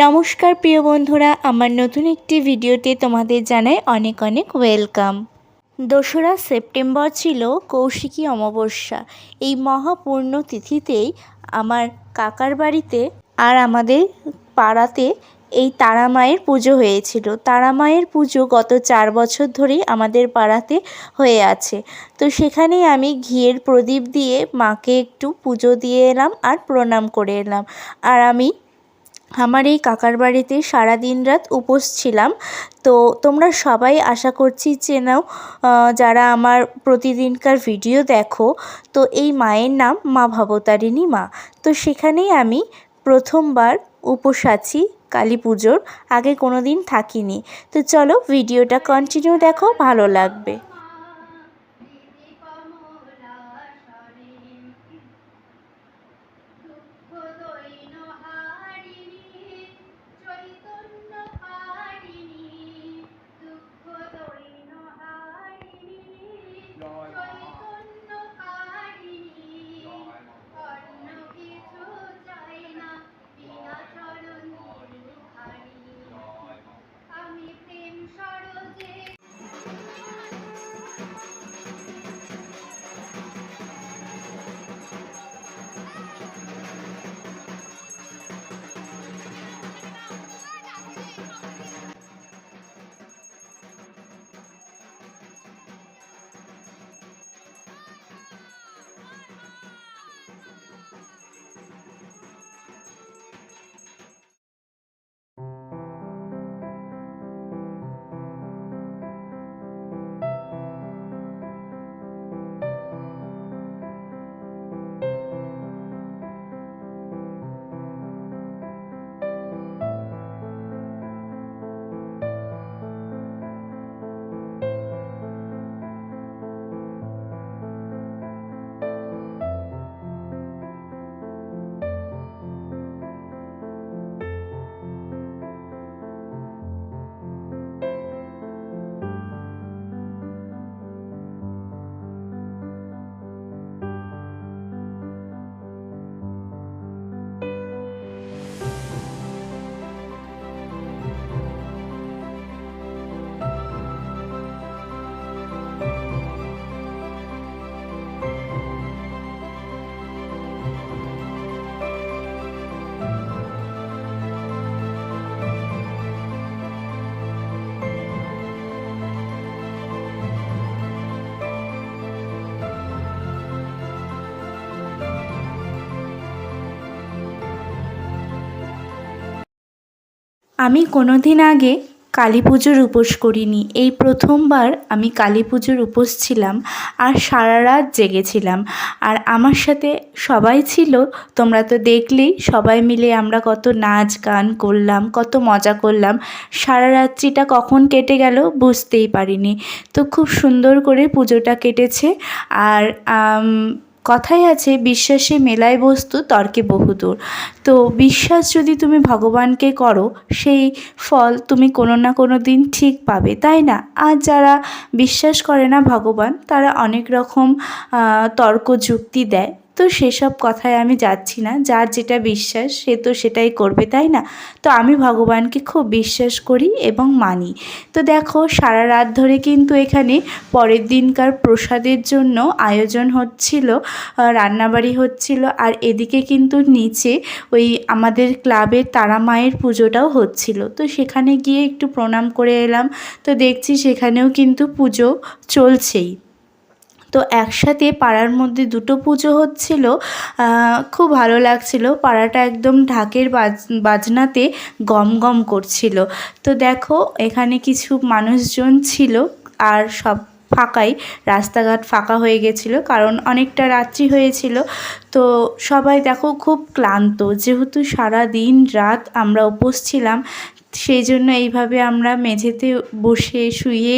নমস্কার প্রিয় বন্ধুরা, আমার নতুন একটি ভিডিওতে তোমাদের জানাই অনেক অনেক ওয়েলকাম। দোসরা সেপ্টেম্বর ছিল কৌশিকী অমাবস্যা। এই মহাপূর্ণ তিথিতেই আমার কাকার বাড়িতে আর আমাদের পাড়াতে এই তারা মায়ের পুজো হয়েছিল। তারা মায়ের পুজো গত চার বছর ধরেই আমাদের পাড়াতে হয়ে আছে। তো সেখানেই আমি ঘিয়ের প্রদীপ দিয়ে মাকে একটু পুজো দিয়ে এলাম আর প্রণাম করে এলাম। আর আমি আমার এই কাকার বাড়িতে সারা দিন রাত উপোস ছিলাম। তো তোমরা সবাই আশা করছি চেনাও যারা আমার প্রতিদিনকার ভিডিও দেখো, তো এই মায়ের নাম মা ভবতারিণী মা। তো সেখানেই আমি প্রথমবার উপোস আছি কালী পুজোর, আগে কোনো দিন থাকিনি। তো চলো ভিডিওটা কন্টিনিউ দেখো, ভালো লাগবে। আমি কোনো দিন আগে কালী পুজোর উপোস করিনি। এই প্রথমবার আমি কালী পুজোর উপোস ছিলাম আর সারা রাত জেগেছিলাম। আর আমার সাথে সবাই ছিল, তোমরা তো দেখলেই সবাই মিলে আমরা কত নাচ গান করলাম, কত মজা করলাম। সারা রাত্রিটা কখন কেটে গেল বুঝতেই পারিনি। তো খুব সুন্দর করে পুজোটা কেটেছে। আর কথাই আছে, বিশ্বাসে মেলায় বস্তু, তর্কে বহুদূর তো বিশ্বাস যদি তুমি ভগবানকে করো, সেই ফল তুমি কোনো না কোনো দিন ঠিক পাবে, তাই না? আর যারা বিশ্বাস করে না ভগবান, তারা অনেক রকম তর্ক যুক্তি দেয়। তো সেসব কথায় আমি যাচ্ছি না। যার যেটা বিশ্বাস, সে তো সেটাই করবে, তাই না? তো আমি ভগবানকে খুব বিশ্বাস করি এবং মানি। তো দেখো, সারা রাত ধরে কিন্তু এখানে পরের দিনকার প্রসাদের জন্য আয়োজন হচ্ছিল রান্নাবাড়ি হচ্ছিল, আর এদিকে কিন্তু নিচে ওই আমাদের ক্লাবের তারা মায়ের পুজোটাও হচ্ছিল। তো সেখানে গিয়ে একটু প্রণাম করে এলাম। তো দেখছি সেখানেও কিন্তু পুজো চলছেই। তো একসাথে পাড়ার মধ্যে দুটো পুজো হচ্ছিল খুব ভালো লাগছিল। পাড়াটা একদম ঢাকের বাজ, বাজনাতে গম গম করছিল। তো দেখো, এখানে কিছু মানুষজন ছিল আর সব ফাঁকাই, রাস্তাঘাট ফাঁকা হয়ে গেছিল কারণ অনেকটা রাত্রি হয়েছিল। তো সবাই দেখো খুব ক্লান্ত, যেহেতু সারা দিন রাত আমরা উপোস ছিলাম সেই জন্য এইভাবে আমরা মেঝেতে বসে শুয়ে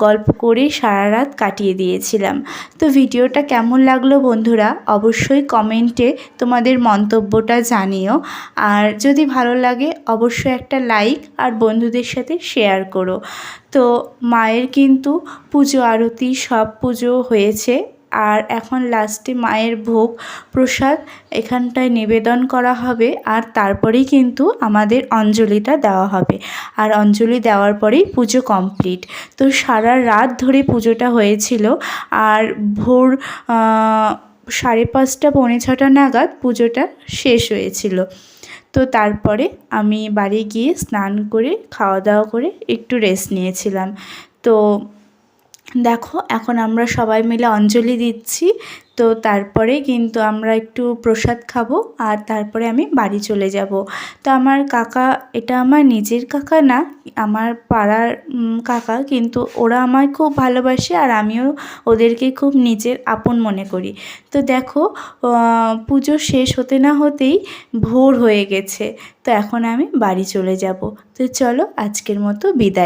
গল্প করে সারা রাত কাটিয়ে দিয়েছিলাম। তো ভিডিওটা কেমন লাগল বন্ধুরা? অবশ্যই কমেন্টে তোমাদের মন্তব্যটা জানিও। আর যদি ভালো লাগে, অবশ্যই একটা লাইক আর বন্ধুদের সাথে শেয়ার করো। তো মায়ের কিন্তু পুজো আরতি, সব পুজো হয়েছে। আর এখন লাস্টে মায়ের ভোগ প্রসাদ এখানটায় নিবেদন করা হবে আর তারপরেই কিন্তু আমাদের অঞ্জলিটা দেওয়া হবে। আর অঞ্জলি দেওয়ার পরেই পুজো কমপ্লিট। তো সারা রাত ধরে পুজোটা হয়েছিল আর ভোর সাড়ে পাঁচটা পৌনে ছটা নাগাদ পুজোটা শেষ হয়েছিল। তো তারপরে আমি বাড়ি গিয়ে স্নান করে, খাওয়া দাওয়া করে একটু রেস্ট নিয়েছিলাম। তো দেখো, এখন আমরা সবাই মিলে অঞ্জলি দিচ্ছি। তো তারপরে কিন্তু আমরা একটু প্রসাদ খাব আর তারপরে আমি বাড়ি চলে যাব। তো আমার কাকা, এটা আমার নিজের কাকা না, আমার পাড়ার কাকা, কিন্তু ওরা আমায় খুব ভালোবাসে আর আমিও ওদেরকে খুব নিজের আপন মনে করি। তো দেখো পুজো শেষ হতে না হতেই ভোর হয়ে গেছে। তো এখন আমি বাড়ি চলে যাব। তো চলো আজকের মতো বিদায়।